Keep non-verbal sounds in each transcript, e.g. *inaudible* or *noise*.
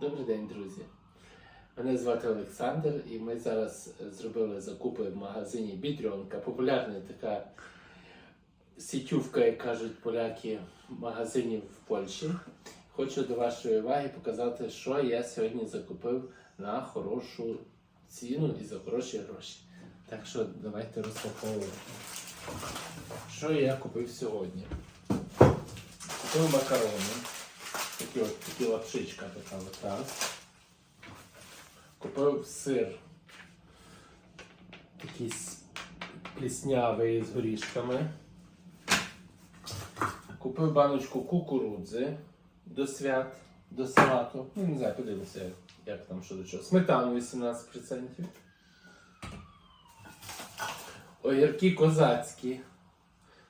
Добрий день, друзі. Мене звати Олександр, і ми зараз зробили закупи в магазині Бідрьонка. Популярна така сітювка, як кажуть поляки, магазинів в Польщі. Хочу до вашої уваги показати, що я сьогодні закупив на хорошу ціну і за хороші гроші. Так що давайте розпаковуємо. Що я купив сьогодні? Купив макарони. Такі от такі лапшичка така от так. Купив сир. Такий пліснявий з горішками. Купив баночку кукурудзи до свят, до салату. Ну, не знаю, подивимося, як, там що до чого. Сметану 18%. Огірки козацькі.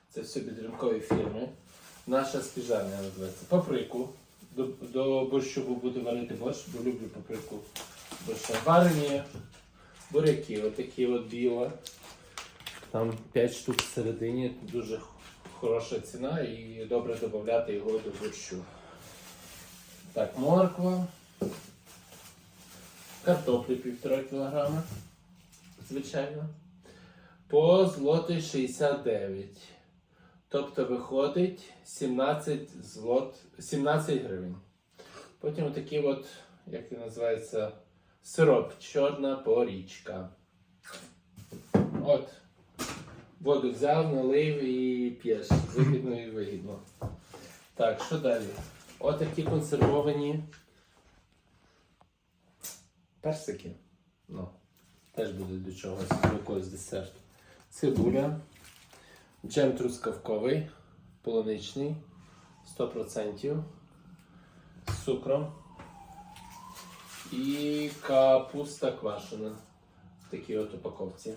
Це все підринкові фірми. Наша спіжарня називається. Паприку. До, до борщу буду варити борщ, бо люблю паприку борща. Варені буряки, отакі от біла. Там 5 штук всередині, дуже хороша ціна і добре додати його до борщу. Так, морква. Картоплі півтора кілограма. Звичайно. По злотий 69. Тобто виходить 17 злот, 17 гривень. Потім такий от, як він називається, сироп, чорна порічка. От. Воду взяв, налив і п'єш. Вигідно і вигідно. Так, що далі? Отакі консервовані персики. Ну, теж буде до чогось, до якогось десерту. Цибуля. Джем трускавковий, полуничний, 100% з цукром. І капуста квашена в такій от упаковці.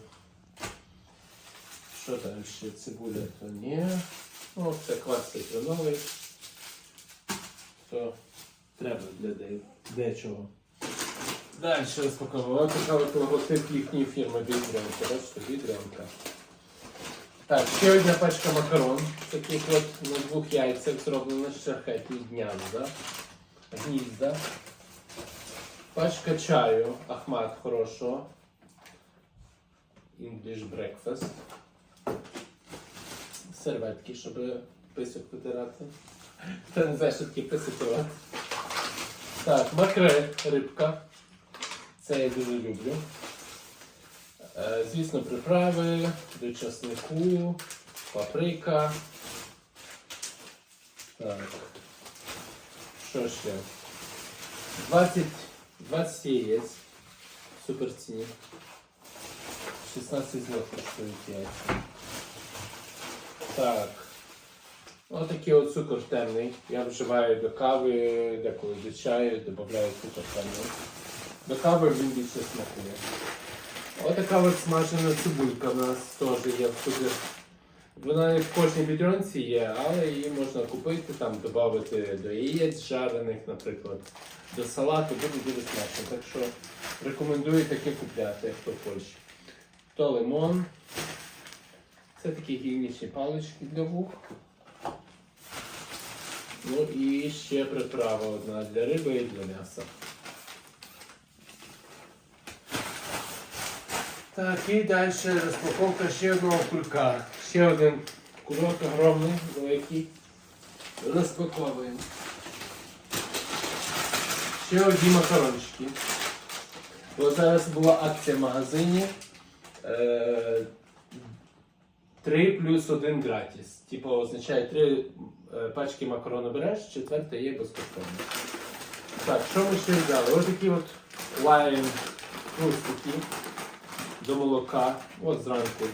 Що далі? Цибуля то ні. Ну, це квас цитроновий. То треба для де- дечого. Далі розпаковував. Ось така от логотип їхньої фірми Бідрянка. Бачите, Бідрянка. Так, ще одна пачка макарон. Таких от на двох яйцях зроблено шерхетні гнізда. Гнізда. Пачка чаю Ахмат хорошого. English breakfast. Серветки, щоб писок витирати. *laughs* Та не знаю, що таке писок. Так, макре рибка. Це я дуже люблю. Е, Звісно, приправи до часнику, паприка. Так. Що ще? 20, 20 яєць. Супер ціні. 16 злотих коштують яйця. Так. Отакий от цукор темний. Я вживаю до кави, деколи до чаю, додаю цукор темний. До кави він більше смакує. Отака от смажена цибулька в нас теж є в супер. Вона в кожній бідронці є, але її можна купити, там додати до яєць жарених, наприклад, до салату, буде дуже смачно. Так що рекомендую таке купляти, хто Польщі. То лимон. Це такі гігієнічні палички для вух. Ну і ще приправа одна для риби і для м'яса. Так, і далі розпаковка ще одного кулька. Ще один кульок огромний, великий. Розпаковуємо. Ще одні макарончики. Бо зараз була акція в магазині. Е, 3 плюс 1 гратіс. Типу означає 3 пачки макарону береш, четверта є безкоштовно. Так, що ми ще взяли? Ось такі от лайн хрустики до молока. От зранку.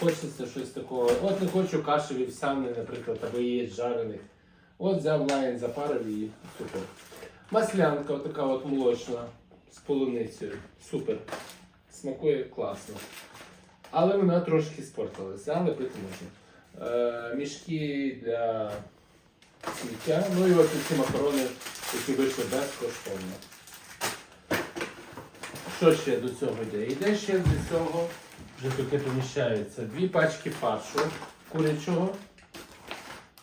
Хочеться щось такого. От не хочу каші вівсяної, наприклад, або яєць жарених. От взяв лайн, запарив і супер. Маслянка, отака от молочна з полуницею. Супер. Смакує класно. Але вона трошки спортилася, але пити можна. Е, мішки для сміття. Ну і от ці макарони, які вийшли безкоштовно. Що ще до цього йде? Йде ще до цього, вже таке поміщається, дві пачки фаршу курячого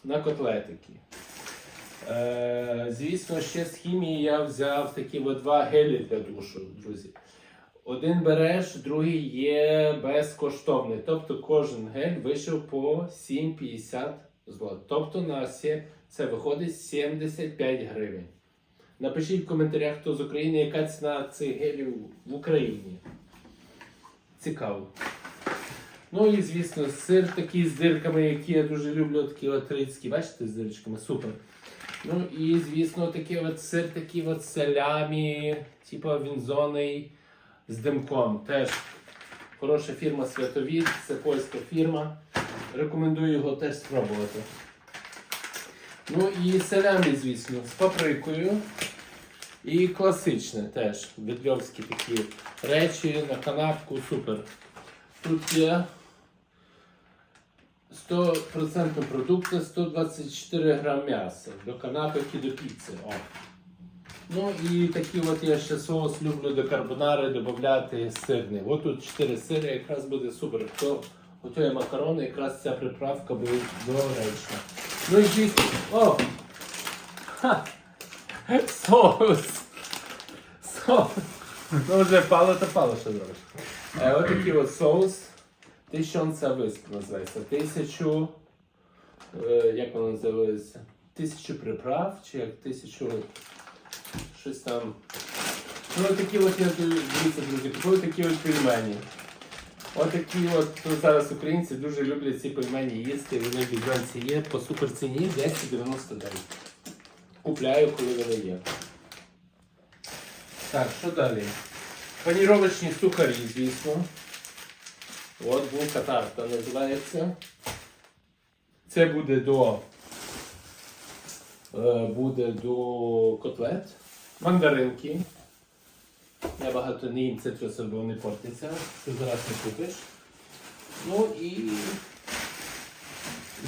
на котлетики. Е, звісно, ще з хімії я взяв такі два гелі для душу, друзі. Один береш, другий є безкоштовний. Тобто кожен гель вийшов по 7,50 злот. Тобто на це виходить 75 гривень. Напишіть в коментарях, хто з України, яка ціна цих в Україні. Цікаво. Ну і звісно, сир такий з дирками, які я дуже люблю, такі от бачите, з дирочками, супер. Ну і звісно, такий от сир, такий от салямі, типу вінзоний з димком. Теж хороша фірма Святовід, це польська фірма. Рекомендую його теж спробувати. Ну і салямі, звісно, з паприкою. І класичне теж. Бедльовські такі речі на канапку, супер. Тут є 100% продукти, 124 грам м'яса. До канапок і до піци. О. Ну і такі от я ще соус люблю до карбонари додати сирний. От тут 4 сири, якраз буде супер. Хто готує макарони, якраз ця приправка буде доречна. Ну і звісно. О! Ха! Соус! Соус! Ну вже пало то пало, що зробиш. Е, от такий от соус. Тисячонця висп називається. Тисячу. Е, як воно називається? Тисячу приправ, чи як тисячу. Щось там. Ну, от такі от я дивіться, друзі, купую такі от пельмені. От такі от ну, зараз українці дуже люблять ці пельмені їсти. Вони в бідронці є по суперціні 10,99. Купляю, коли вони є. Так, що далі? Паніровочні сухарі, звісно. От булка тарта називається. Це буде до, е, буде до котлет. Мандаринки. Я багато не їм цитрусів, бо вони портяться. Це зараз не купиш. Ну і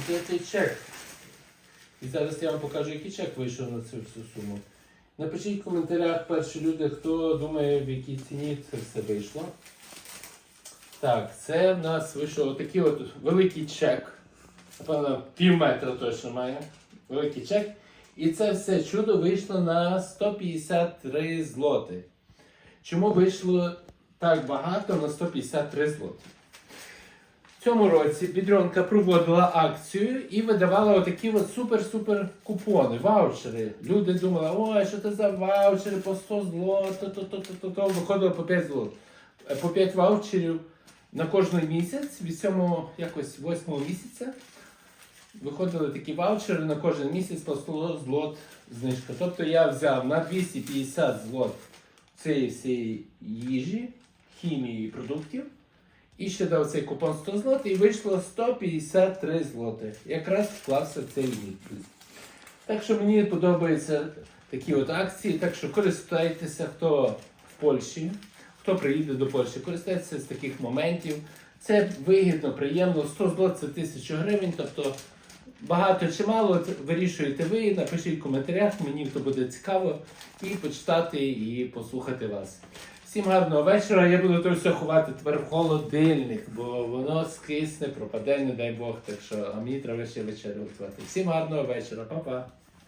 де цей чек. І зараз я вам покажу, який чек вийшов на цю всю суму. Напишіть в коментарях перші люди, хто думає, в якій ціні це все вийшло. Так, це в нас вийшов отакий от великий чек. Напевно, пів метра точно має. Великий чек. І це все чудо вийшло на 153 злоти. Чому вийшло так багато на 153 злоти? Цьому році Бідронка проводила акцію і видавала отакі от супер-супер купони, ваучери. Люди думали, ой, що це за ваучери по 100 злот, то, то, то, то, то, то. виходило по 5 злот. Е, По 5 ваучерів на кожний місяць, від 7 якось 8 місяця. Виходили такі ваучери на кожен місяць по 100 злот знижка. Тобто я взяв на 250 злот цієї всієї їжі, хімії і продуктів. І ще дав цей купон 100 злот і вийшло 153 злоти. Якраз вклався цей відповідь. Так що мені подобаються такі от акції, так що користуйтеся, хто в Польщі, хто приїде до Польщі, користуйтеся з таких моментів. Це вигідно, приємно. 100 злот це 1000 гривень, тобто багато чи мало вирішуєте ви. Напишіть в коментарях, мені то буде цікаво і почитати і послухати вас. Всім гарного вечора. Я буду то все ховати тепер в холодильник, бо воно скисне, пропаде, не дай Бог. Так що, а мені треба ще вечерю готувати. Всім гарного вечора, Па-па.